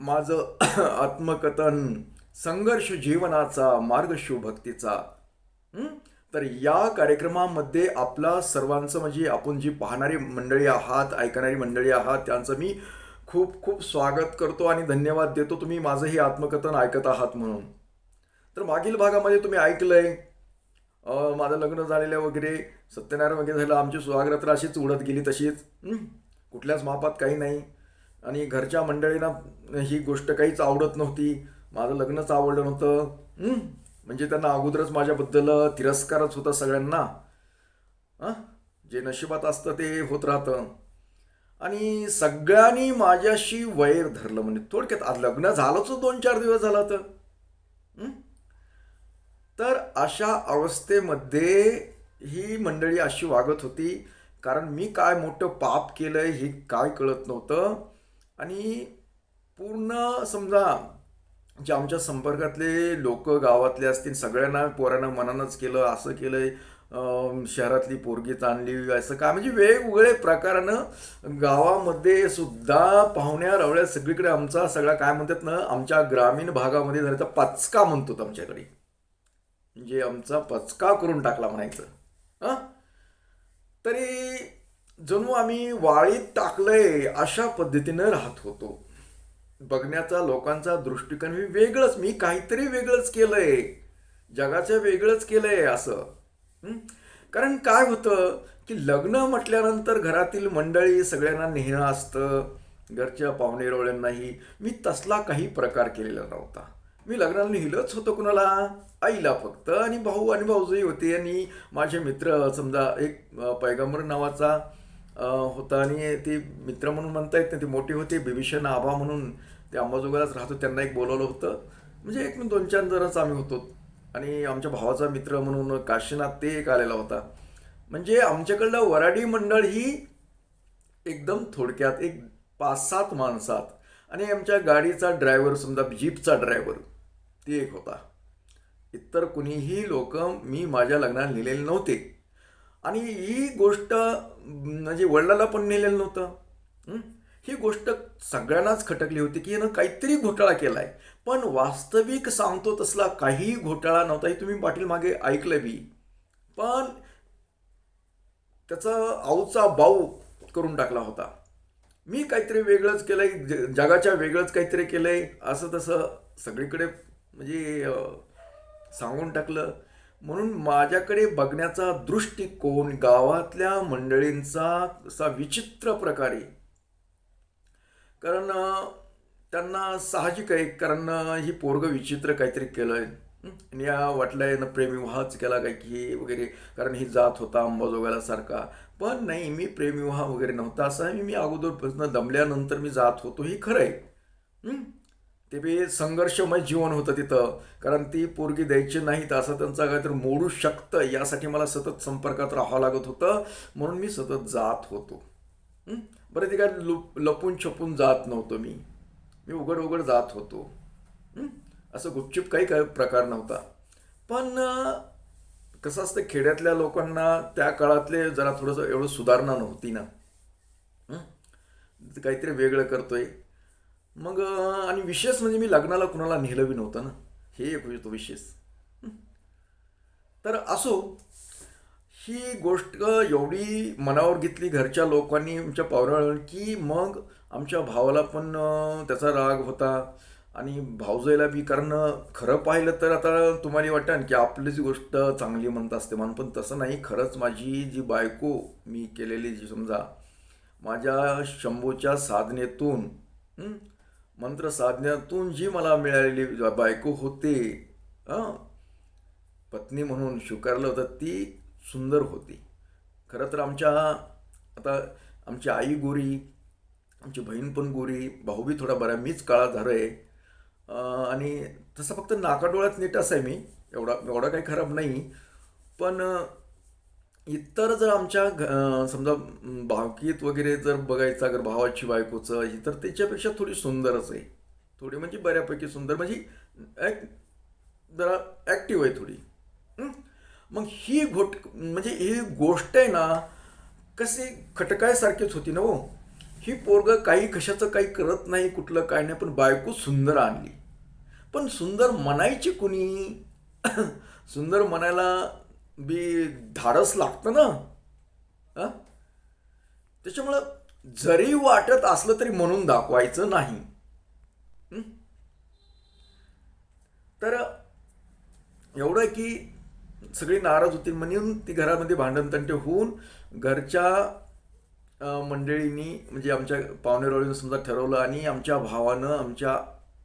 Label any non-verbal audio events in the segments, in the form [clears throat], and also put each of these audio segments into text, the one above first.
माझं [coughs] आत्मकथन संघर्ष जीवनाचा मार्ग शिवभक्तीचा तर या कार्यक्रमामध्ये आपला सर्वांचं म्हणजे आपण जी पाहणारी मंडळी आहात ऐकणारी मंडळी आहात त्यांचं मी खूप खूप स्वागत करतो आणि धन्यवाद देतो. तुम्ही माझं हे आत्मकथन ऐकत आहात म्हणून. तर मागील भागामध्ये तुम्ही ऐकलंय आहे माझं लग्न झालेलं वगैरे सत्यनारायण वगैरे झालं आमची सुहागरात्र अशीच उडत गेली तशीच. कुठल्याच मापात काही नाही. आणि घरच्या मंडळींना ही गोष्ट काहीच आवडत नव्हती. माझं लग्नच आवडलं नव्हतं. म्हणजे त्यांना अगोदरच माझ्याबद्दल तिरस्कारच होता सगळ्यांना. हां? जे नशिबात असतं ते होत राहतं. आणि सगळ्यांनी माझ्याशी वैर धरलं. म्हणजे थोडक्यात आज लग्न झालंच दोन चार दिवस झालं तर तर अशा अवस्थेमध्ये ही मंडळी अशी वागत होती. कारण मी काय मोठं पाप केलं हे काय कळत नव्हतं. आणि पूर्ण समजा जे आमच्या संपर्कातले लोक गावातले असतील सगळ्यांना पोरांना मनानंच केलं असं केलंय अं, शहरातली पोरगी आणली असं काय म्हणजे वेगवेगळे प्रकारानं गावामध्ये सुद्धा पाहुण्या रवळ्या सगळीकडे आमचा सगळा काय म्हणतात ना आमच्या ग्रामीण भागामध्ये झालं तर पचका म्हणतो आमच्याकडे. म्हणजे आमचा पचका करून टाकला म्हणायचं. हां? तरी जणू आम्ही वाळीत टाकलंय अशा पद्धतीनं राहत होतो. बघण्याचा लोकांचा दृष्टिकोन मी वेगळंच. मी काहीतरी वेगळंच केलंय. जगाचं वेगळंच केलंय असं. कारण काय होतं की लग्न म्हटल्यानंतर घरातील मंडळी सगळ्यांना नेहणं असतं. घरच्या पाहुणेरवळ्यांनाही मी तसला काही प्रकार केलेला नव्हता. मी लग्नाला नेहिलंच होतं कुणाला. आईला फक्त आणि भाऊ आणि भाऊजही होते. आणि माझे मित्र समजा एक पैगंबर नावाचा होता आणि ती मित्र म्हणून म्हणता येत नाही ती मोठी होती बिभीषण आभा म्हणून ते अंबाजोगाईलाच राहतो त्यांना एक बोलवलं होतं. म्हणजे एक दोन चार जणच आम्ही होतो. आणि आमच्या भावाचा मित्र म्हणून काशीनाथ ते एक आलेला होता. म्हणजे आमच्याकडलं वराडी मंडळ ही एकदम थोडक्यात एक पाच सात माणसात. आणि आमच्या गाडीचा ड्रायव्हर समजा जीपचा ड्रायव्हर ते एक होता. इतर कुणीही लोक मी माझ्या लग्नात लिहिलेले नव्हते. आणि ही गोष्ट म्हणजे वडिलाला पण नेलेलं नव्हतं. ही? गोष्ट सगळ्यांनाच खटकली होती की यानं काहीतरी घोटाळा केलाय. पण वास्तविक सांगतो तसला काही घोटाळा नव्हता हे तुम्ही पाटील मागे ऐकलं बी. पण त्याचा आऊचा बाऊ करून टाकला होता. मी काहीतरी वेगळंच केलंय ज- जगाच्या वेगळंच काहीतरी केलंय असं तसं सगळीकडे म्हणजे सांगून टाकलं. म्हणून माझ्याकडे बघण्याचा दृष्टिकोन गावातल्या मंडळींचा असा विचित्र प्रकारे. कारण त्यांना साहजिक आहे कारण ही पोरग विचित्र काहीतरी केलंय. आहे आणि या वाटलंय ना प्रेमविवाहच केला काय की वगैरे कारण ही जात होता अंबाजोगायला सारखा. पण नाही मी प्रेमविवाह वगैरे नव्हता. असा मी मी अगोदरपासून दमल्यानंतर मी जात होतो हे खरं आहे. ते बी संघर्षमय जीवन होतं तिथं. कारण ती पोरगी द्यायची नाही तर असं त्यांचा काहीतरी मोडू शकतं यासाठी मला सतत संपर्कात राहावं लागत होतं. म्हणून मी सतत जात होतो. बरं ते काय लुप लपून छपून जात नव्हतो मी. मी उघड उघड जात होतो. असं गुपचूप काही काही प्रकार नव्हता. पण कसं असतं खेड्यातल्या लोकांना त्या काळातले जरा थोडंसं एवढं सुधारणा नव्हती ना. काहीतरी वेगळं करतोय. मग आणि विशेष म्हणजे मी लग्नाला कुणाला नेलं बी नव्हतं ना. हे एक होतो विशेष. तर असो ही गोष्ट एवढी मनावर घेतली घरच्या लोकांनी आमच्या पावराळ की मग आमच्या भावाला पण त्याचा राग होता. आणि भाऊजाईला बी कारण खरं पाहिलं तर आता तुम्हाला वाटेल की आपलीच गोष्ट चांगली म्हणत असते. म्हणून पण तसं नाही. खरंच माझी जी बायको मी केलेली जी समजा माझ्या शंभूच्या साधनेतून मंत्र साधण्यातून जी मला मिळालेली बायको होते हां पत्नी म्हणून स्वीकारलं होतं ती सुंदर होती. खरं तर आमच्या आता आमची आई गोरी आमची बहीण पण गोरी भाऊबी थोडा बरा मीच काळा झालो आहे आणि तसं फक्त नाकाडोळ्यात नीट आहे मी एवढा एवढा काही खराब नाही. पण इतर जर आमच्या घ- समजा अं, भावकीत वगैरे जर बघायचं अगर भावाची बायकोचं ही तर त्याच्यापेक्षा थोडी सुंदरच आहे. थोडी म्हणजे बऱ्यापैकी सुंदर म्हणजे ॲक जरा ॲक्टिव्ह आहे थोडी. मग ही घोट म्हणजे ही गोष्ट आहे ना कशी खटकायसारखीच होती ना हो. ही पोरग काही कशाचं काही करत नाही कुठलं काय नाही पण बायको सुंदर आणली. पण सुंदर म्हणायची कुणी? [coughs] सुंदर म्हणायला बी धाडस लागतं ना? हां त्याच्यामुळं जरी वाटत असलं तरी म्हणून दाखवायचं नाही. तर एवढं की सगळी नाराज होती म्हणून ती घरामध्ये भांडणतंटे होऊन घरच्या मंडळींनी म्हणजे आमच्या पाहुणेरोळीनं समजा ठरवलं आणि आमच्या भावानं आमच्या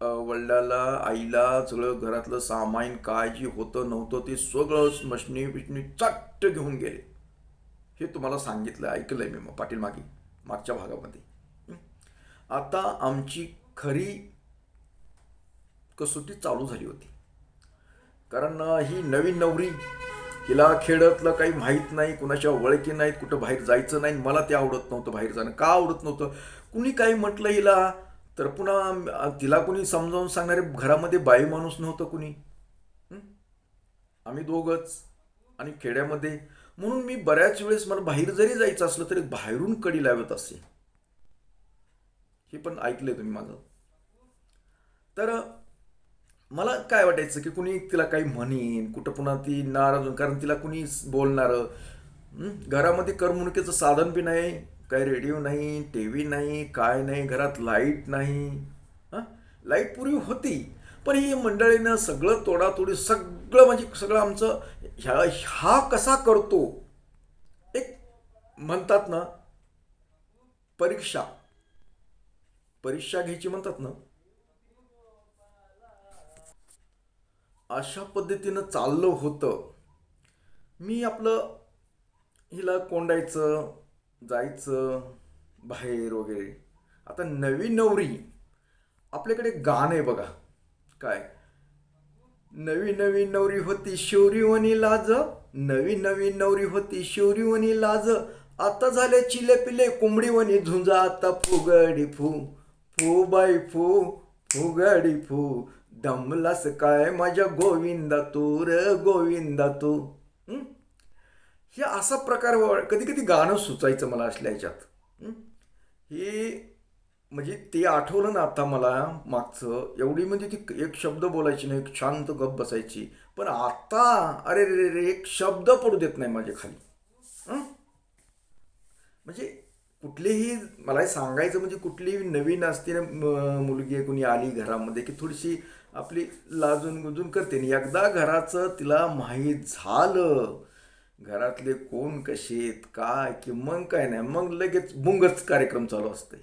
वडिलाला आईला सगळं घरातलं सामान काय जे होतं नव्हतं ते सगळं मशनी बिशनी चट्ट घेऊन गेले. हे तुम्हाला सांगितलं ऐकलंय मी मग पाटील मागे मागच्या भागामध्ये. आता आमची खरी कसोटी चालू झाली होती. कारण ही नवीन नवरी हिला खेड्यातलं काही माहीत नाही कुणाच्या वळखी नाहीत कुठं बाहेर जायचं नाही मला ते आवडत नव्हतं बाहेर जाणं. का आवडत नव्हतं? कुणी काही म्हटलं हिला तर पुन्हा तिला कुणी समजावून सांगणारे घरामध्ये बाई माणूस नव्हतं कुणी? आम्ही दोघंच. आणि खेड्यामध्ये. म्हणून मी बऱ्याच वेळेस मला बाहेर जरी जायचं असलं तरी बाहेरून कडी लावत असे. हे पण ऐकलंय तुम्ही माझं. तर मला काय वाटायचं की कुणी तिला काही म्हणेन कुठं पुन्हा ती नाराज कारण तिला कुणी बोलणार. घरामध्ये करमणुकीचं साधन बी नाही. काही रेडिओ नाही टी व्ही नाही काय नाही घरात लाइट नाही. हां? लाइट पूर्वी होती. पण ही मंडळीनं सगळं तोडातोडी सगळं म्हणजे सगळं आमचं ह्या हा कसा करतो? एक म्हणतात ना परीक्षा. परीक्षा घ्यायची म्हणतात ना. अशा पद्धतीनं चाललं होतं. मी आपलं हिला कोंडायचं जायचं बाहेर वगैरे. आता नवी नवरी. आपल्याकडे गाणं आहे बघा. काय? नवी नवी नवरी होती शिवरीवणी लाज. नवी नवी नवरी होती शिवरीवणी लाज. आता झाले चिले पिले कोंबडीवणी झुंजा आता फुगडी फू. फू बाई फू फुगडी फू. दमलास काय माझ्या गोविंदा तू र गोविंदा तू? हे असा प्रकार हो- कधी कधी गाणं सुचायचं मला असल्या ह्याच्यात. हे? म्हणजे ते आठवलं ना आता मला मागचं. एवढी म्हणजे ती एक शब्द बोलायची नाही एक शांत गप बसायची. पण आता अरे रे रे एक शब्द पडू देत नाही माझ्या खाली. म्हणजे कुठलीही मला हे सांगायचं म्हणजे कुठलीही नवीन असते ना मुलगी कुणी आली घरामध्ये की थोडीशी आपली लाजून गुजून करते. आणि एकदा घराचं तिला माहीत झालं घरातले कोण कसे आहेत काय की मग काय नाही मग लगेच बुंगच कार्यक्रम चालू असते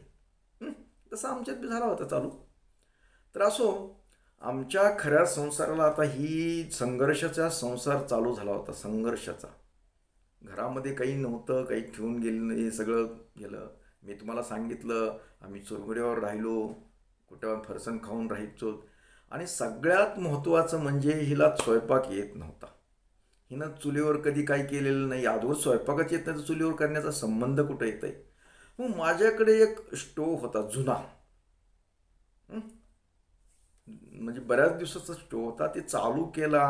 तसं आमच्यात बी झाला होता चालू. तर असो आमच्या खऱ्या संसाराला आता ही संघर्षाचा संसार चालू झाला होता संघर्षाचा. घरामध्ये काही नव्हतं काही ठेवून गेलं हे सगळं गेलं. मी तुम्हाला सांगितलं आम्ही चुरगड्यावर राहिलो कुठं फरसन खाऊन राहायचो. आणि सगळ्यात महत्त्वाचं म्हणजे हिला स्वयंपाक येत नव्हता. हिनं चुलीवर कधी काही केलेलं नाही. आजवर स्वयंपाकच येत नाही. तर चुलीवर करण्याचा संबंध कुठं येत आहे मग माझ्याकडे एक स्टोव होता जुना. म्हणजे बऱ्याच दिवसाचा स्टोव होता. ते चालू केला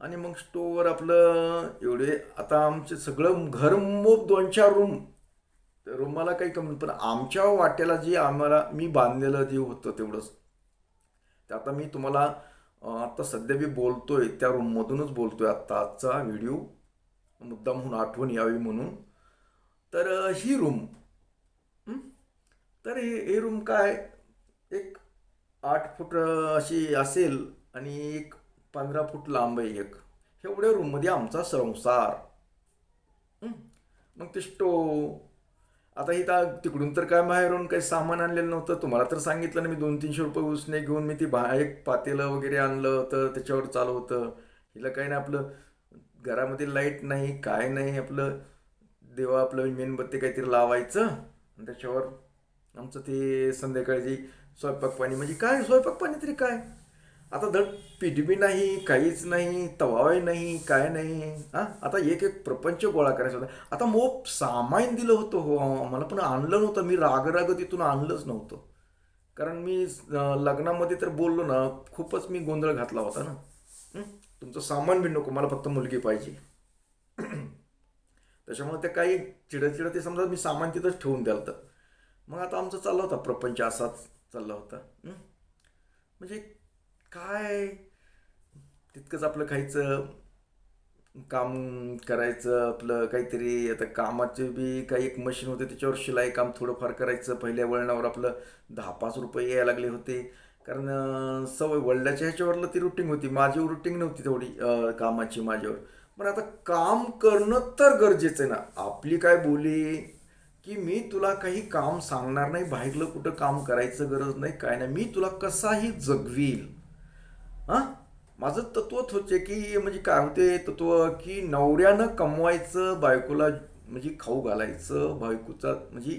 आणि मग स्टोववर आपलं एवढे आता आमचे सगळं घर मोप दोन चार रूम. रूमाला काही कमी पण आमच्या वाट्याला जे आम्हाला मी बांधलेलं जे होतं तेवढंच. ते आता मी तुम्हाला आता सध्या मी बोलतोय त्या रूममधूनच बोलतोय आत्ता आजचा व्हिडिओ मुद्दा म्हणून आठवण यावी म्हणून. तर ही रूम तर हे हे रूम काय? एक आठ फूट अशी असेल आणि एक पंधरा फूट लांब आहे एक. एवढ्या रूममध्ये आमचा संसार. मग ते स्टोव आता इथं तिकडून तर काय बाहेरून काही सामान आणलेलं नव्हतं. तुम्हाला तर सांगितलं ना मी दोन तीनशे रुपये उसने घेऊन मी ती बा एक पातेलं वगैरे आणलं होतं त्याच्यावर चालू होतं. हिला काही नाही आपलं घरामध्ये लाइट नाही काय नाही आपलं देवा आपलं मेणबत्ती काहीतरी लावायचं. आणि त्याच्यावर आमचं ते संध्याकाळची स्वयंपाक पाणी म्हणजे काय स्वयंपाक पाणी तरी काय? आता धड पिडबी नाही काहीच नाही तवाही नाही काय नाही हा? आता एक एक प्रपंच गोळा करायचा होता. आता मोप सामान दिलं होतं हो, हो, हो मला पण आणलं नव्हतं. मी रागराग तिथून आणलंच नव्हतं. कारण मी लग्नामध्ये तर बोललो ना खूपच मी गोंधळ घातला होता ना. तुमचं सामान बी नको मला फक्त मुलगी पाहिजे. [clears throat] त्याच्यामुळे ते काही चिडचिड ते समजा मी सामान तिथंच ठेवून द्याल तर. मग आता आमचा चालला होता प्रपंच असाच चालला होता. म्हणजे काय? तितकंच आपलं खायचं काम करायचं आपलं काहीतरी आता कामाचे बी काही एक मशीन होते त्याच्यावर शिलाई काम थोडंफार करायचं. पहिल्या वळणावर आपलं दहा पाच रुपये यायला लागले होते. कारण सवय वडिलाच्या ह्याच्यावरलं ती रुटीन होती. माझी रुटीन नव्हती तेवढी कामाची माझ्यावर. पण आता काम करणं तर गरजेचं आहे ना. आपली काय बोली की मी तुला काही काम सांगणार नाही बाहेरलं कुठं काम करायचं गरज नाही काय नाही. मी तुला कसाही जगवील. हां? माझं तत्वच होते की म्हणजे काय होते तत्व की नवऱ्यानं कमवायचं बायकोला म्हणजे खाऊ घालायचं बायकोचा म्हणजे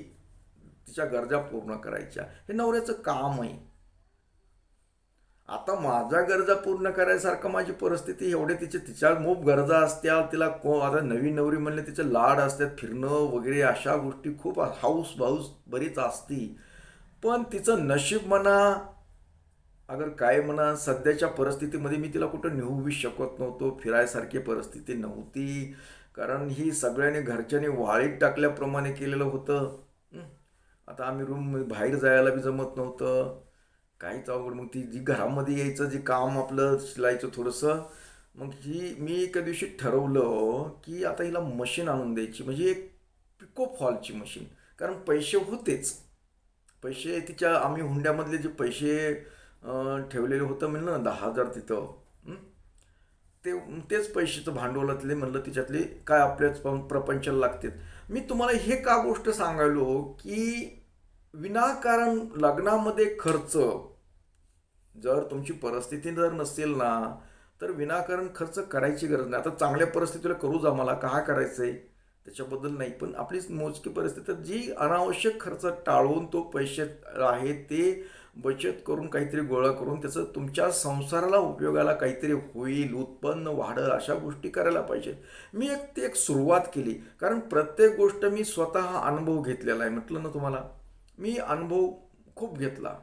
तिच्या गरजा पूर्ण करायच्या. हे नवऱ्याचं काम आहे. आता माझ्या गरजा पूर्ण करायसारखं माझी परिस्थिती एवढे तिचे तिच्या मोप गरजा असत्या तिला को आता नवीन नवरी म्हणले तिचे लाड असतात फिरणं वगैरे अशा गोष्टी खूप हाऊस भाऊस बरीच असती. पण तिचं नशीब म्हणा अगर काय म्हणा सध्याच्या परिस्थितीमध्ये मी तिला कुठं नेऊ बी शकत नव्हतो फिरायसारखी परिस्थिती नव्हती. कारण ही सगळ्यांनी घरच्यांनी वाळीत टाकल्याप्रमाणे केलेलं होतं. आता आम्ही रूम बाहेर जायला बी जमत नव्हतं. काहीच अवघड. मग ती जी घरामध्ये यायचं जे काम आपलं शिलायचं थोडंसं मग ही मी एका दिवशी ठरवलं की आता हिला मशीन आणून द्यायची. म्हणजे एक पिको फॉलची मशीन कारण पैसे होतेच. पैसे तिच्या आम्ही हुंड्यामधले जे पैसे ठेवलेलं होतं म्हणलं ना दहा हजार तिथं. ते तेच पैशाचं भांडवलातले म्हणलं तिच्यातले काय आपल्याच प्रपंचाला लागतात. मी तुम्हाला हे का गोष्ट सांगायलो की विनाकारण लग्नामध्ये खर्च जर तुमची परिस्थिती जर नसेल ना तर विनाकारण खर्च करायची गरज नाही. आता चांगल्या परिस्थितीला करूच आम्हाला करायचं आहे त्याच्याबद्दल नाही. पण आपली मोजकी परिस्थिती तर जी अनावश्यक खर्च टाळून तो पैसे आहे ते बचत करून काहीतरी गोळा करून त्याचं तुमच्या संसाराला उपयोगाला काहीतरी होईल उत्पन्न वाढल अशा गोष्टी करायला पाहिजेत. मी एक ते एक सुरुवात केली. कारण प्रत्येक गोष्ट मी स्वतः अनुभव घेतलेला आहे. म्हटलं ना तुम्हाला? मी अनुभव खूप घेतला.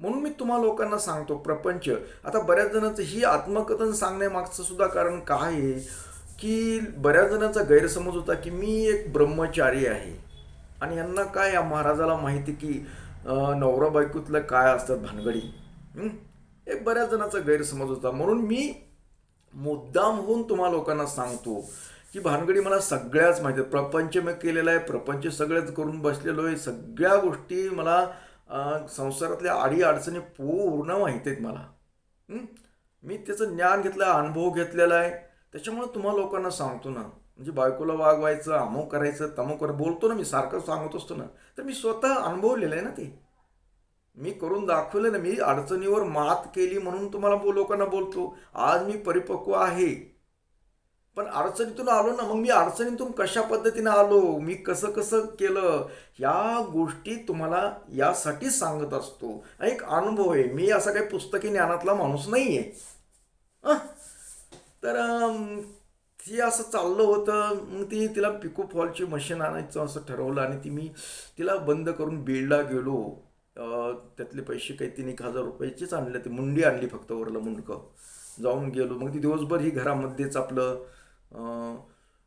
म्हणून मी तुम्हा लोकांना सांगतो प्रपंच. आता बऱ्याच जणांचं ही आत्मकथन सांगण्यामागचं सुद्धा कारण काय आहे? की बऱ्याच जणांचा गैरसमज होता की मी एक ब्रह्मचारी आहे. आणि यांना काय या महाराजाला माहिती की नवरा बायकोतलं काय असतात भानगडी? एक बऱ्याच जणांचा गैरसमज होता. म्हणून मी मुद्दाम होऊन तुम्हा लोकांना सांगतो की भानगडी मला सगळ्याच माहिती आहेत. प्रपंच मी केलेला आहे प्रपंच सगळ्याच करून बसलेलो आहे. सगळ्या गोष्टी मला संसारातल्या आडी अडचणी पूर्ण माहिती आहेत मला. मी त्याचं ज्ञान घेतलं अनुभव घेतलेला आहे. त्याच्यामुळे तुम्हा लोकांना सांगतो ना म्हणजे बायकोला वागवायचं अमुक करायचं तमुक कर बोलतो ना मी सारखं सांगत असतो ना तर मी स्वतः अनुभवलेलं आहे ना ते. मी करून दाखवलं ना मी अडचणीवर मात केली म्हणून तुम्हाला बो- लोकांना बोलतो आज मी परिपक्व आहे. पण अडचणीतून आलो ना मग मी अडचणीतून कशा पद्धतीने आलो मी कसं कसं केलं या गोष्टी तुम्हाला यासाठी सांगत असतो. एक अनुभव आहे मी असा काही पुस्तकी ज्ञानातला माणूस नाही आहे तर ती असं चाललं होतं. मग ती तिला पिको फॉलची मशीन आणायचं असं ठरवलं आणि ती मी तिला बंद करून बीडला गेलो. त्यातले पैसे काही तीन एक हजार रुपयाचेच आणले. ते मुंडी आणली फक्त वरलं मुंडकं. जाऊन गेलो. मग ती दिवसभर ही घरामध्येच आपलं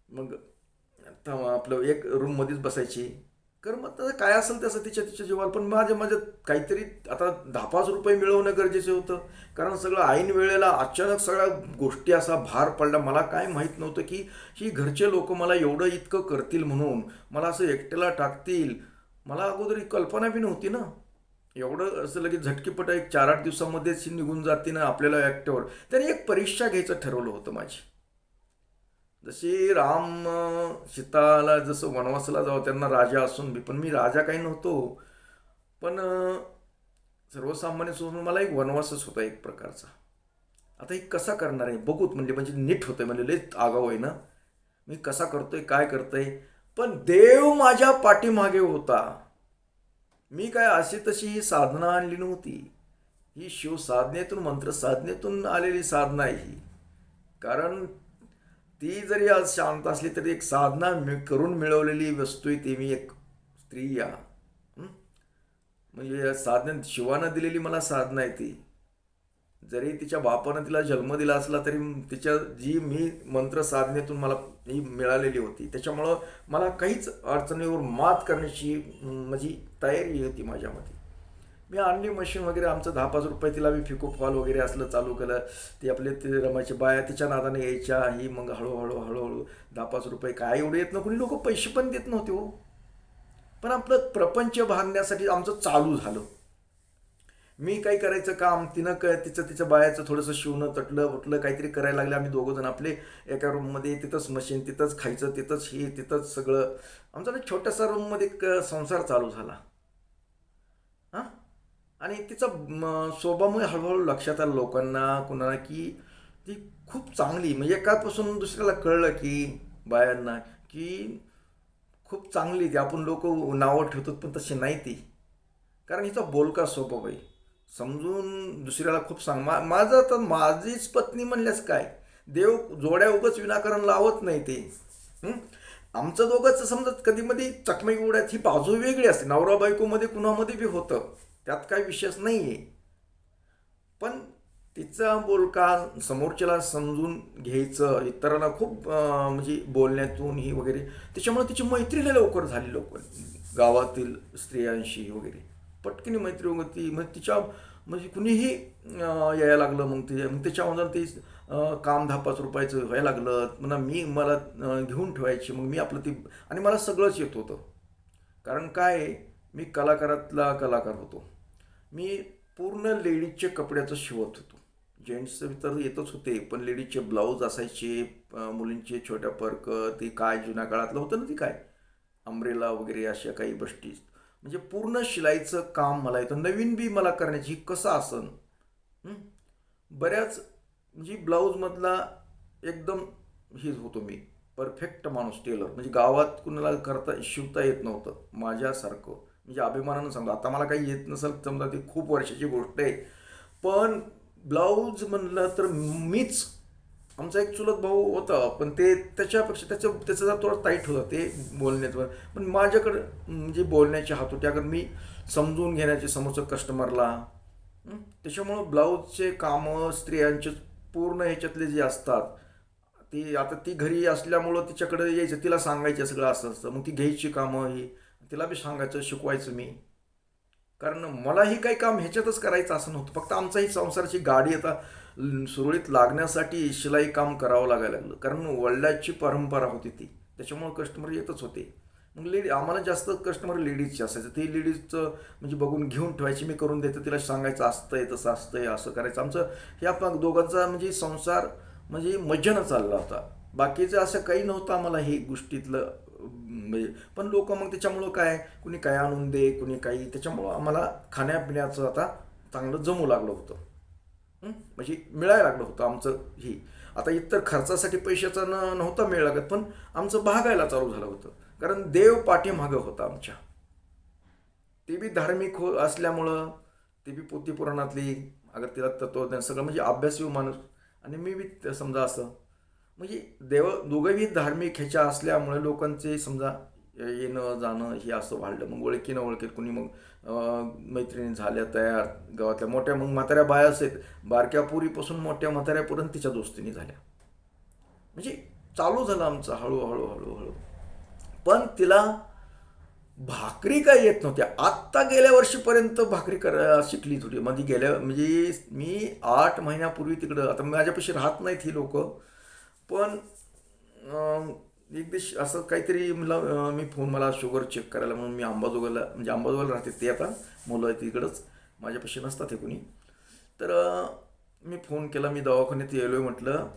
मग आपलं एक रूममध्येच बसायची. कर्म मग काय असेल तसं तिच्या तिच्या जीवाला पण माझ्या माझ्या काहीतरी आता दहा पाच रुपये मिळवणं गरजेचं होतं. कारण सगळं ऐन वेळेला अचानक सगळ्या गोष्टी असा भार पडला. मला काय माहीत नव्हतं की ही घरचे लोक मला एवढं इतकं करतील म्हणून. मला असं एकट्याला टाकतील. मला अगोदर ही कल्पना बी नव्हती ना. एवढं असं लगेच झटकीपट एक चार आठ दिवसामध्येच ही निघून जाते ना आपल्याला एकट्यावर. त्याने एक परीक्षा घ्यायचं ठरवलं होतं माझी. जशी राम सीताला जसं वनवासाला जावं त्यांना राजा असून बी. पण मी राजा काही नव्हतो. पण सर्वसामान्य सोडून मला एक वनवासच होता एक प्रकारचा. आता हे कसा करणार आहे? बघूत म्हणजे म्हणजे नीट होतंय म्हणजे लय आगाव आहे ना? मी कसा करतोय काय करतोय? पण देव माझ्या पाठीमागे होता. मी काय अशी तशी ही साधना आणली नव्हती. ही शिव साधनेतून मंत्र साधनेतून आलेली साधना आहे ही. कारण ती जरी आज शांत असली तरी एक साधना मि- करून मिळवलेली वस्तू आहे ती मी एक स्त्री या. म्हणजे या साधने शिवानं दिलेली मला साधना आहे ती. जरी तिच्या बापानं तिला जन्म दिला असला तरी तिच्या जी मी मंत्र साधनेतून मला ही मिळालेली होती त्याच्यामुळं मला काहीच अडचणीवर मात करण्याची माझी तयारी होती माझ्यामध्ये. मी आणली मशीन वगैरे आमचं दहा पाच रुपये तिला मी फिको फॉल वगैरे असलं चालू केलं. ते आपले ते रमायचे बाया तिच्या नादाने यायच्या ही मग हळूहळू हळूहळू दहा पाच रुपये काय एवढे येत नव्हते. लोक पैसे पण देत नव्हते हो. पण आपलं प्रपंच भागण्यासाठी आमचं चालू झालं. मी काही करायचं काम तिनं क तिचं तिच्या बायाचं थोडंसं शिवणं तटलं उठलं काहीतरी करायला लागलं. आम्ही दोघं जण आपले एका रूममध्ये तिथंच मशीन तिथंच खायचं तिथंच हे तिथंच सगळं. आमचा ना छोट्यासा रूममध्ये एक संसार चालू झाला. आणि तिचा स्वभावामुळे हळूहळू लक्षात आलं लोकांना कुणाला की ती खूप चांगली. म्हणजे एकापासून दुसऱ्याला कळलं की बायांना की खूप चांगली ती. आपण लोक नावं ठेवतात पण तशी नाही ती. कारण हिचा बोलका स्वभाव आहे. समजून दुसऱ्याला खूप सांग. मा माझं तर माझीच पत्नी म्हणल्यास काय? देव जोड्या उगच विनाकारण लावत नाही ते. आमचं दोघंच समजत कधी मध्ये चकमकी उड्यात ही बाजू वेगळी असते. नवरा बायकोमध्ये कुणामध्ये बी होतं. त्यात काही विशेष नाही आहे पण तिचा बोलका समोरच्याला समजून घ्यायचं इतरांना खूप म्हणजे बोलण्यातून ही वगैरे त्याच्यामुळे तिची मैत्रीला लवकर झाली लोक गावातील स्त्रियांशी वगैरे. पटकनी मैत्री होती मग तिच्या म्हणजे कुणीही यायला लागलं मग ते मग त्याच्यामधून ते काम दहा पाच रुपयाचं व्हायला लागलं. म्हणा मी मला घेऊन ठेवायची मग मी आपलं ते आणि मला सगळंच येत होतं. कारण काय आहे, मी कलाकारातला कलाकार होतो. मी पूर्ण लेडीजचे कपड्याचं शिवत होतो. जेंट्सचं तर येतच होते पण लेडीजचे ब्लाऊज असायचे मुलींचे छोट्या पर्क ते काय जुन्या काळातलं होतं ना ती काय? अम्ब्रेला वगैरे अशा काही गोष्टी. म्हणजे पूर्ण शिलाईचं काम मला येतं नवीन बी मला करण्याची कसं असन बऱ्याच म्हणजे ब्लाऊजमधला एकदम हेच होतो मी परफेक्ट माणूस टेलर. म्हणजे गावात कुणाला करता शिवता येत नव्हतं माझ्यासारखं. म्हणजे अभिमानानं सांगतो. आता मला काही येत नसेल समजा ती खूप वर्षाची गोष्ट आहे. पण ब्लाऊज म्हणलं तर मीच आमचा एक चुलत भाऊ होता पण ते त्याच्यापेक्षा त्याचं त्याचा जरा थोडा टाईट होता ते बोलण्याचं पण. माझ्याकडं म्हणजे बोलण्याची हात होती अगर मी समजून घेण्याचे समोरचं कस्टमरला त्याच्यामुळं ब्लाऊजचे कामं स्त्रियांचे पूर्ण ह्याच्यातले जे असतात ती आता ती घरी असल्यामुळं तिच्याकडे यायचं तिला सांगायचं सगळं असं असतं. मग ती घ्यायची कामं ही. तिला बी सांगायचं शिकवायचं मी. कारण मलाही काही काम ह्याच्यातच करायचं असं नव्हतं. फक्त आमचाही संसाराची गाडी आता सुरळीत लागण्यासाठी शिलाई काम करावं लागायला लागलं. कारण वडिलाची परंपरा होती ती. त्याच्यामुळं कस्टमर येतच होते. मग लेडी आम्हाला जास्त कस्टमर लेडीजचे असायचं. ते लेडीजचं म्हणजे बघून घेऊन ठेवायची मी करून देतो तिला सांगायचं असतंय तसं असतंय असं करायचं. आमचं हे आपण दोघांचा म्हणजे संसार म्हणजे मज्जानं चालला होता. बाकीचं असं काही नव्हतं आम्हाला हे गोष्टीतलं. म्हणजे पण लोक मग त्याच्यामुळं काय? कुणी काय आणून दे कुणी काही. त्याच्यामुळं आम्हाला खाण्यापिण्याचं आता चांगलं जमू लागलं होतं. म्हणजे मिळायला लागलं होतं आमचं ही. आता इतर खर्चासाठी पैशाचा न नव्हता मिळ लागत पण आमचं भागायला चालू झालं होतं. कारण देव पाठीमागं होता आमच्या. ते बी धार्मिक हो असल्यामुळं ते बी पोती पुराणातली अगर तिला तत्वज्ञान सगळं म्हणजे अभ्यासू माणूस. आणि मी बी समजा असं म्हणजे देव दोघंही धार्मिक ह्याच्या असल्यामुळे लोकांचे समजा येणं जाणं हे असं वाढलं. मग ओळखी न ओळखीत कुणी मग मैत्रिणी झाल्या तयार गावातल्या मोठ्या मग म्हाताऱ्या बाया असेल बारक्या पुरीपासून मोठ्या म्हाताऱ्यापर्यंत तिच्या दोस्तीने झाल्या. म्हणजे चालू झालं आमचं हळूहळू हळूहळू. पण तिला भाकरी काय येत नव्हत्या. आत्ता गेल्या वर्षीपर्यंत भाकरी कर शिकली थोडी. म्हणजे गेल्या म्हणजे मी आठ महिन्यापूर्वी तिकडं आता माझ्यापाशी राहत नाहीत ही लोकं. पण एक दिवस असं काहीतरी मला मी फोन मला शुगर चेक करायला म्हणून मी अंबाजोगाला म्हणजे अंबाजोगाला राहते ते आता मुलं आहे तिकडंच माझ्यापाशी नसतात हे कुणी. तर मी फोन केला मी दवाखान्यात येलो म्हटलं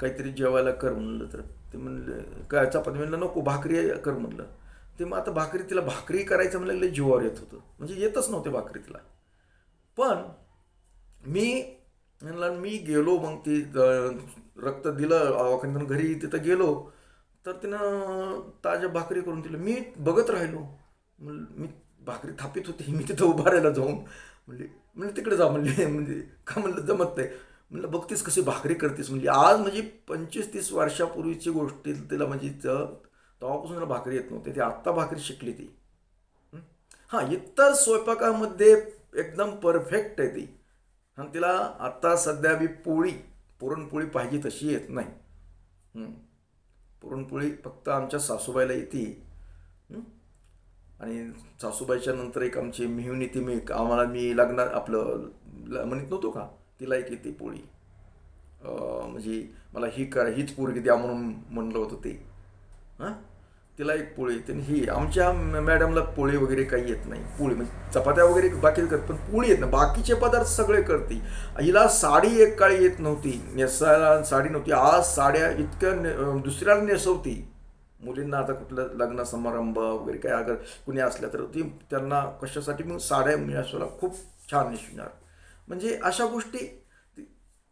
काहीतरी जेवायला कर म्हणलं तर. ते म्हणलं काय चपाती? म्हणलं नको भाकरी कर म्हणलं. ते मग आता भाकरी तिला भाकरी करायचं म्हणलं जीवावर येत होतं. म्हणजे येतच नव्हते भाकरी तिला. पण मी म्हणलं मी गेलो मग ती रक्त दिलं दवाखान्यातून घरी तिथं गेलो. तर तिनं ताज्या भाकरी करून दिलं मी बघत राहिलो. मी भाकरी थापित होती. मी तिथं उभा राहिला जाऊन. म्हणजे म्हणजे तिकडे जा. म्हणले [laughs] म्हणजे का म्हणलं जमत नाही. म्हणलं बघतीस कशी भाकरी करतेस. म्हणजे आज म्हणजे पंचवीस तीस वर्षापूर्वीची गोष्टी तिला म्हणजे तेव्हापासून तिला भाकरी येत नव्हती. ती आत्ता भाकरी शिकली ती. हां? इतर स्वयंपाकामध्ये एकदम परफेक्ट आहे ती. आणि तिला आत्ता सध्या बी पोळी पुरणपोळी पाहिजे तशी येत नाही. पुरणपोळी फक्त आमच्या सासूबाईला येते. आणि सासूबाईच्या नंतर एक आमची मिहून येते मी आम्हाला मी लग्नात आपलं म्हणत नव्हतो का? तिला एक येते पोळी. म्हणजे मला ही कर हीच पोरगी द्या म्हणून म्हणलं होतं ते. हां? तिला एक पोळी येते. आणि ही आमच्या मॅडमला पोळी वगैरे काही येत नाही. पोळी म्हणजे चपात्या वगैरे बाकी करत पण पोळी येत नाही. बाकीचे पदार्थ सगळे करते. हिला साडी एक काळी येत नव्हती. नेसायला साडी नव्हती. आज साड्या इतक्या ने- दुसऱ्याला नेसवती. मुलींना आता कुठलं लग्न समारंभ वगैरे काय अगर कुणी असल्या तर ती त्यांना कशासाठी मग साड्या नेसवायला खूप छान नेसविणार. म्हणजे अशा गोष्टी ती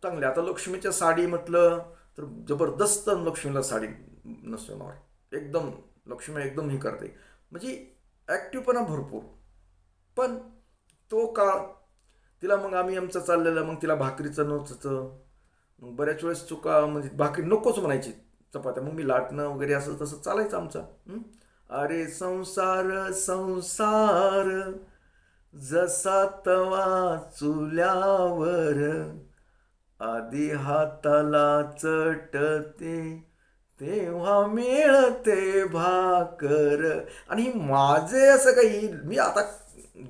चांगल्या. आता लक्ष्मीच्या साडी म्हटलं तर जबरदस्त लक्ष्मीला साडी नसवणार. एकदम लक्ष्मी एकदम हे करते. म्हणजे ॲक्टिव्हपणा भरपूर. पण तो काळ तिला मग आम्ही आमचं चाललेलं मग तिला भाकरीचं नव्हतं. मग बऱ्याच वेळेस चुका म्हणजे भाकरी नकोच म्हणायची. चपात्या मग मी लाटणं वगैरे असं तसं चालायचं आमचं. अरे संसार संसार जसा तवा चुल्यावर आधी हाताला चटते. तेव्हा मिळते भाकर. आणि माझे असं काही मी आता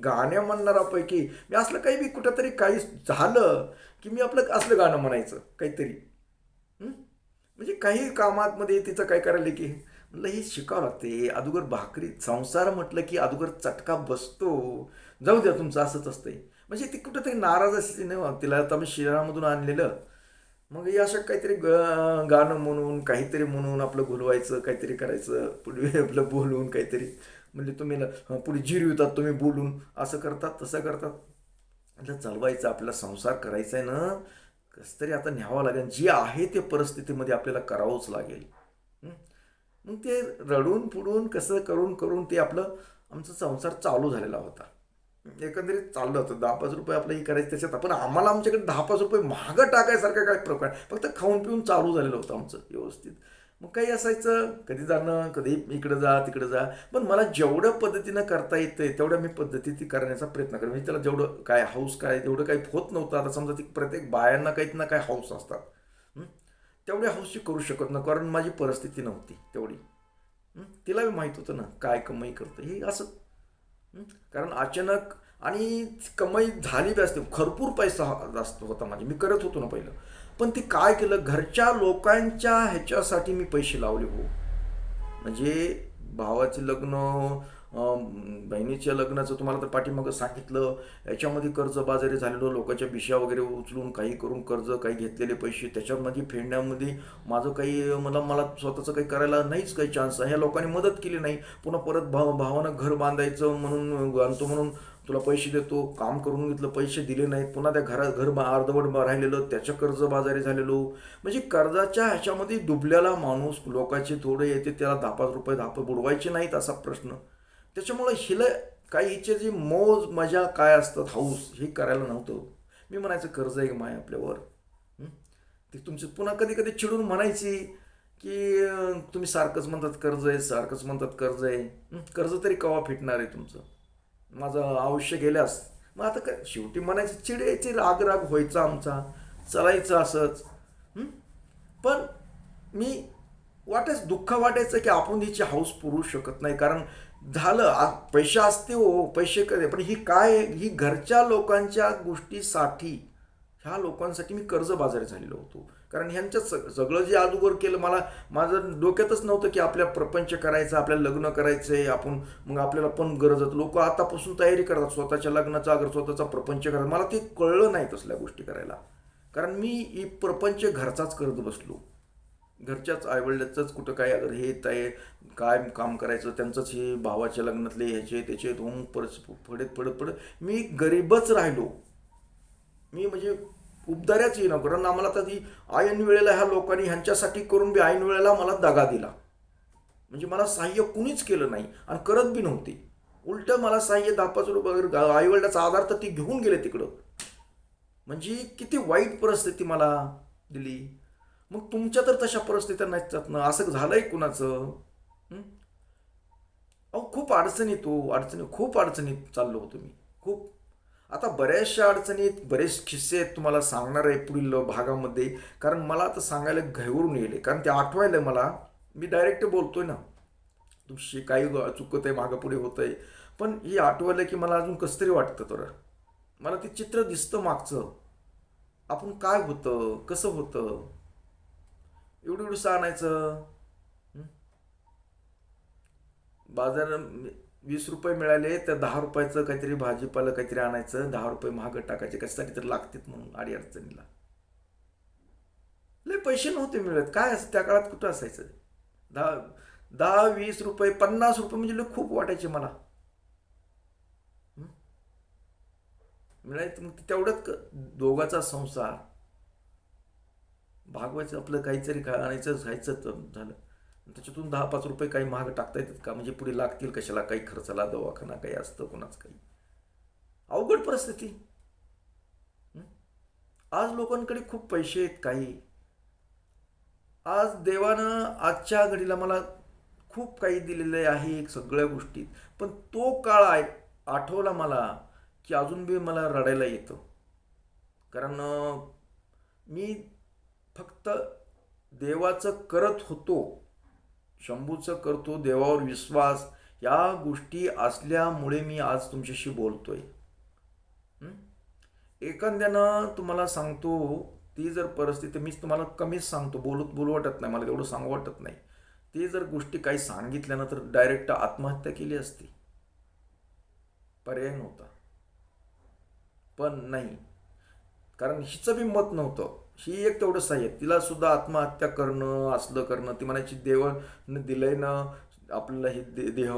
गाण्या म्हणणारापैकी मी असलं काही बी कुठंतरी काही झालं की मी आपलं असलं गाणं म्हणायचं काहीतरी. म्हणजे काही कामातमध्ये तिचं काय करायला की म्हटलं हे शिकावं लागते. अगोदर भाकरी संसार म्हटलं की अगोदर चटका बसतो. जाऊ द्या तुमचं असंच असतंय. म्हणजे ती कुठंतरी नाराज असते ना तिला आता मी शहरामधून आणलेलं. मग हे असं काहीतरी ग- गाणं म्हणून काहीतरी म्हणून आपलं घुलवायचं काहीतरी करायचं पुढे [laughs] आपलं बोलून काहीतरी. म्हणजे तुम्ही पुढे जिरवितात तुम्ही बोलून. असं करतात तसं करतात. आपलं चालवायचं आपला संसार करायचा आहे ना कसं तरी आता न्यावं लागेल. जी आहे ते परिस्थितीमध्ये आपल्याला करावंच लागेल. मग ते रडून फुडून कसं करून करून ते आपलं आमचा संसार चालू झालेला होता. एकंदरीत चाललं होतं. दहा पाच रुपये आपलं हे करायचं त्याच्यात. पण आम्हाला आमच्याकडे दहा पाच रुपये महागं टाकायसारखं काय प्रकार फक्त खाऊन पिऊन चालू झालेलं होतं आमचं व्यवस्थित. मग काही असायचं. कधी जाणं कधी इकडं जा तिकडं जा. पण मला जेवढ्या पद्धतीनं करता येतं तेवढ्या मी पद्धती ती करण्याचा प्रयत्न करेन म्हणजे त्याला जेवढं काय हाऊस काय तेवढं काही होत नव्हतं. आता समजा ती प्रत्येक बायांना काहीत ना काय हाऊस असतात. तेवढे तेवढ्या हाऊसची करू शकत ना कारण माझी परिस्थिती नव्हती तेवढी. तिला माहीत होतं ना काय कमाई करतं हे असं कारण अचानक आणि कमाई झाली बी असते. भरपूर पैसा हा- जास्त होता माझी मी करत होतो ना पहिलं. पण ते काय केलं? घरच्या लोकांच्या ह्याच्यासाठी मी पैसे लावले हो. म्हणजे भावाचे लग्न बहिणीच्या लग्नाचं तुम्हाला तर पाठीमागं सांगितलं. याच्यामध्ये कर्ज बाजारी झालेलो लोकांच्या बिशा वगैरे उचलून काही करून कर्ज काही घेतलेले पैसे त्याच्यामध्ये फेडण्यामध्ये माझं काही मला मला स्वतःचं काही करायला नाहीच काही चान्स आहे. ह्या लोकांनी मदत केली नाही. पुन्हा परत भाव भावानं घर बांधायचं म्हणून आणतो म्हणून तुला पैसे देतो. काम करून घेतलं पैसे दिले नाहीत. पुन्हा त्या घरात घर बा- अर्धवट राहिलेलं त्याच्या कर्ज बाजारी झालेलो. म्हणजे कर्जाच्या ह्याच्यामध्ये डुबलेला माणूस लोकांचे थोडे येते त्याला दहा पाच रुपये दहा बुडवायचे नाहीत असा प्रश्न. त्याच्यामुळं हिला काही हिचे जी मौज मजा काय असतात हाऊस हे करायला नव्हतं. मी म्हणायचं कर्ज आहे माय आपल्यावर? ती तुमची पुन्हा कधी कधी चिडून म्हणायची की तुम्ही सारखंच म्हणतात कर्ज आहे सारखंच म्हणतात कर्ज आहे. कर्ज तरी कवा फिटणार आहे तुमचं? माझं आयुष्य गेल्यास. मग आता काय? शेवटी म्हणायची चिड राग राग व्हायचा आमचा. चालायचं असंच. पण मी वाटायचं दुःख वाटायचं की आपण हिची हाऊस पुरू शकत नाही. कारण झालं आ- पैसे असते हो पैसे कधी पण ही काय आहे? ही घरच्या लोकांच्या गोष्टीसाठी ह्या लोकांसाठी मी कर्ज बाजारी झालेलो होतो. कारण ह्यांच्या सग सगळं जे अगोदर केलं मला माझं डोक्यातच नव्हतं की आपल्या प्रपंच करायचं आपल्याला लग्न करायचं आहे आपण मग आपल्याला पण गरज होतं. लोक आतापासून तयारी करतात स्वतःच्या लग्नाचा अगर स्वतःचा प्रपंच करायचा मला ते कळलं नाही तसल्या गोष्टी करायला. कारण मी ही प्रपंच घरचाच करत बसलो. घरच्याच आईवडिलाचंच कुठं काय अगर हे आहे काय काम करायचं त्यांचंच हे भावाच्या लग्नातले ह्याचे त्याचे होऊन परत फडत पडत पडत. मी गरीबच राहिलो. मी म्हणजे उपदाऱ्याच येईना कारण आम्हाला तर ती ऐन वेळेला ह्या लोकांनी ह्यांच्यासाठी करून बी ऐन वेळेला मला दगा दिला. म्हणजे मला सहाय्य कुणीच केलं नाही आणि करत बी नव्हती. उलटं मला सहाय्य दहा पाच रुपये आई आधार तर ती घेऊन गेले तिकडं. म्हणजे किती वाईट परिस्थिती मला दिली. मग तुमच्या तर तशा परिस्थित्या जात ना. असं झालंय कुणाचं? अहो खूप अडचणीत तो अडचणी खूप अडचणीत चाललो होतो मी. खूप. आता बऱ्याचशा अडचणीत बरेच किस्से आहेत तुम्हाला सांगणार आहे पुढील भागामध्ये. कारण मला आता सांगायला घाईवरून येईल. कारण ते आठवायला मला. मी डायरेक्ट बोलतोय ना. तुमची काही चुकत आहे मागापुढे होत आहे. पण ही आठवलं की मला अजून कसं तरी वाटतं तर मला ते चित्र दिसतं मागचं. आपण काय होतं? कसं होतं? एवढं एवढं आणायचं? बाजार वीस रुपये मिळाले तर दहा रुपयाचं काहीतरी भाजीपाला काहीतरी आणायचं दहा रुपये महाग टाकायचे कशासाठी तर लागतात म्हणून आडी अडचणीला. लय पैसे नव्हते मिळत. काय असं त्या काळात कुठं असायचं? दहा दहा वीस रुपये पन्नास रुपये म्हणजे लय खूप वाटायचे मला. मिळायचं मग तेवढंच दोघाचा संसार. भागवायचं आपलं काहीतरी खा आणायचं खायचं तर झालं. त्याच्यातून दहा पाच रुपये काही महाग टाकता येतात का? म्हणजे पुढे लागतील कशाला? काही खर्चाला दवाखाना काही असतं कोणाचं काही? अवघड परिस्थिती. आज लोकांकडे खूप पैसे आहेत काही. आज देवानं आजच्या घडीला मला खूप काही दिलेलं आहे सगळ्या गोष्टीत. पण तो काळ आहे आठवला मला की अजून बी मला रडायला येतं. कारण मी फक्त देवाचं करत होतो शंभूचं करतो देवावर विश्वास या गोष्टी असल्यामुळे मी आज तुमच्याशी बोलतोय. हं? एखाद्यानं तुम्हाला सांगतो ती जर परिस्थिती मीच तुम्हाला कमीच सांगतो बोलत बोलू वाटत नाही मला तेवढं सांगू वाटत नाही. ती जर गोष्टी काही सांगितल्यानं तर डायरेक्ट आत्महत्या केली असती. पर्याय नव्हता. पण नाही. कारण हिचं बी मत नव्हतं. ही एक तेवढंच आहे तिला सुद्धा आत्महत्या करणं असलं करणं ती म्हणायची देवानं दिलंय ना आपल्याला हे दे देह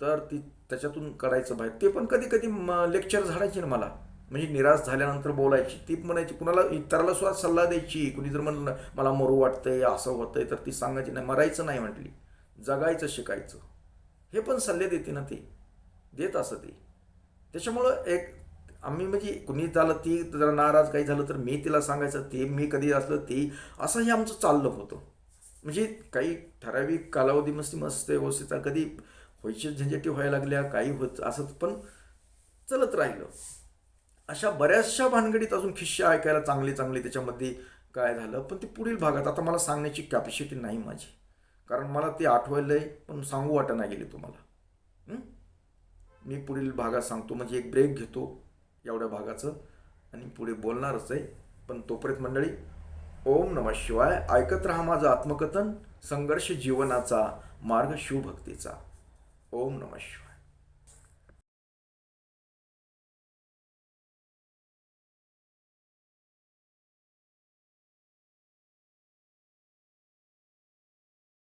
तर ती त्याच्यातून करायचं बाहेर. ते पण कधी कधी लेक्चर झाडायचे ना मला. म्हणजे निराश झाल्यानंतर बोलायची. ती म्हणायची कुणाला इतराला सुद्धा सल्ला द्यायची? कुणी जर म्हणलं मला मरू वाटतंय असं होतंय तर ती सांगायची नाही. मरायचं नाही म्हटली. जगायचं शिकायचं. हे पण सल्ले देते ना ती. देत असं ते. त्याच्यामुळं एक आम्ही म्हणजे कुणी झालं ती जरा नाराज काही झालं तर मी तिला सांगायचं ते मी कधी असलं ते असं हे आमचं चाललं होतं. म्हणजे काही ठराविक कालावधी मस्ती मस्त व्यवस्थित कधी पैसे झंझटी व्हायला लागल्या काही होत असं पण चलत राहिलं. अशा बऱ्याचशा भानगडीत अजून खिश्या ऐकायला चांगले चांगले त्याच्यामध्ये काय झालं पण ते पुढील भागात आता मला सांगण्याची कॅपॅसिटी नाही माझी. कारण मला ते आठवायलंय पण सांगू वाटं नाही गेली तुम्हाला. मी पुढील भागात सांगतो म्हणजे एक ब्रेक घेतो. एवढ्या भागाचं. आणि पुढे बोलणारच आहे. पण तोपर्यंत मंडळी ओम नम शिवाय. ऐकत राहा माझं आत्मकथन. संघर्ष जीवनाचा मार्ग शिवभक्तीचा. ओम नम शिवाय.